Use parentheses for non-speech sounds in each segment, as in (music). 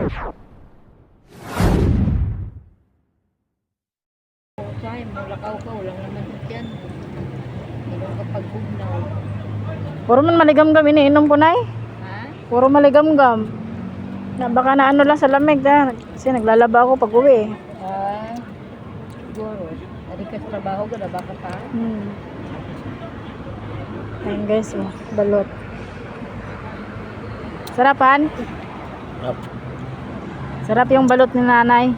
Say, mulakaw ka, walang naman yan. Ilang kapag bugnaw. Puro man maligam-gam iniinom ko nay. Ha? Puro maligam-gam. Na baka na ano lang sa lamig na. Kasi naglalaba ako pag uwi. Ah, siguro. Dari ka sa trabaho ka, naba ka pa. Hmm. Ayun guys, oh, balot. Sarapan? Yep. Sarap yung balot ni nanay.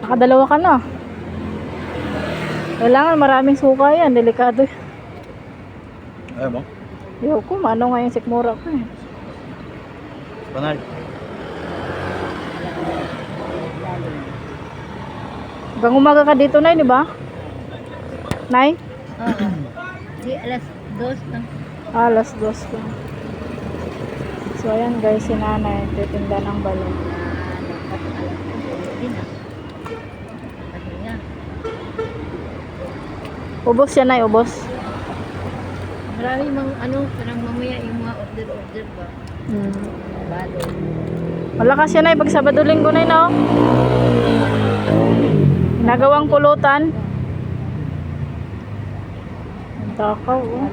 Nakadalawa ka na. Kailangan maraming suka yan. Delikado. yan. Ayaw mo? Ayoko, mano nga yung sikmura ko eh. Panay. Hanggang umaga ka dito, Nay, di ba? Nay? Oo. Di alas dos na. Ah, alas dos ko. So, ayan guys, si nanay, titinda ng balon. Ubos siya, Nay, ubos. Marami mang ano, parang mamaya yung mga order-order ba? Hmm. Balo. Malakas siya, Nay, pag Sabado Linggo, Nay, no? Nagawang pulutan. Ang takaw, oh.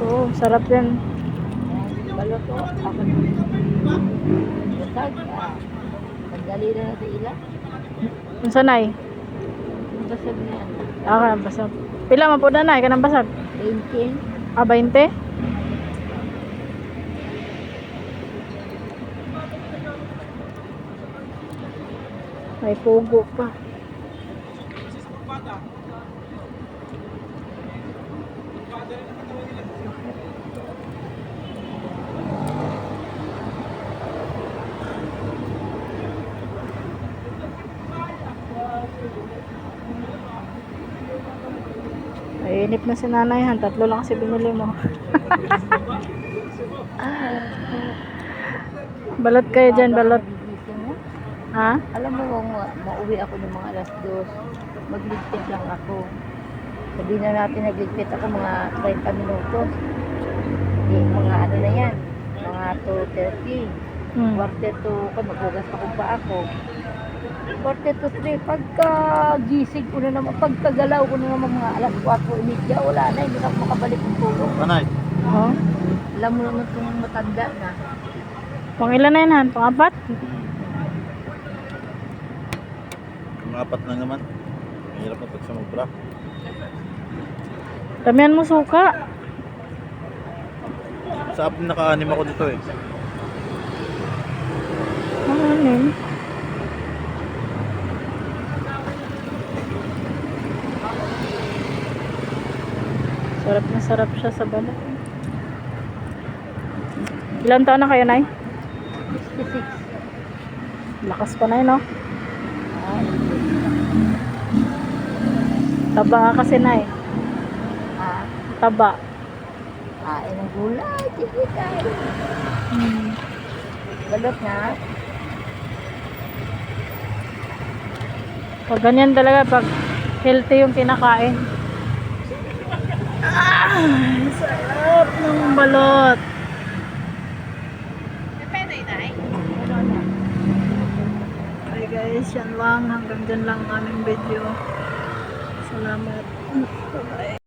Oo, sarap yan. Balo to. Ako na. Basag ah. Pagdali na natin ila. Unsa, Nay? Basag na yan. Ah, ka basag. Pila man po na, Nay, ka ng basag? 20. Ah, 20? May pugo pa. Mainip na si nanay han. Tatlo lang kasi binili mo. (laughs) balot kayo dyan, balot. Ha? Alam mo, ma- mauwi ako ng mga alas dos. Magligpit lang ako. Sabi na natin nagligpit ako mga 30 minutos. Di, mga ano na yan. Mga 2.30. Hmm. Quarter to, kan maghugas pa kung pa ako. Quarter to 3. Pagka gising ko na naman, pagkagalaw ko na naman mga alas 4.30, wala na, hindi na ako makabalik ng tulog. Panay. Oh. Alam mo naman itong matanda na. Pang ilan na yan, han? Pang apat? Na naman. Mahirap na pag sumubra. Damihan mo suka. Sa app naka-anim ako dito eh. Ang anim. Sarap na sarap siya sa balat. Ilan taon na kayo, Nay? 66. Lakas pa na yun, no? Ah, Taba ka kasi, Nay. ah, Taba. kain ng gulay, sige tayo. Hmm. Balot na. Pag ganyan talaga, pag healthy yung kinakain. Ah, sarap ng balot. Okay guys, yan lang. Hanggang dyan lang ang aming video. Salamat. Bye-bye.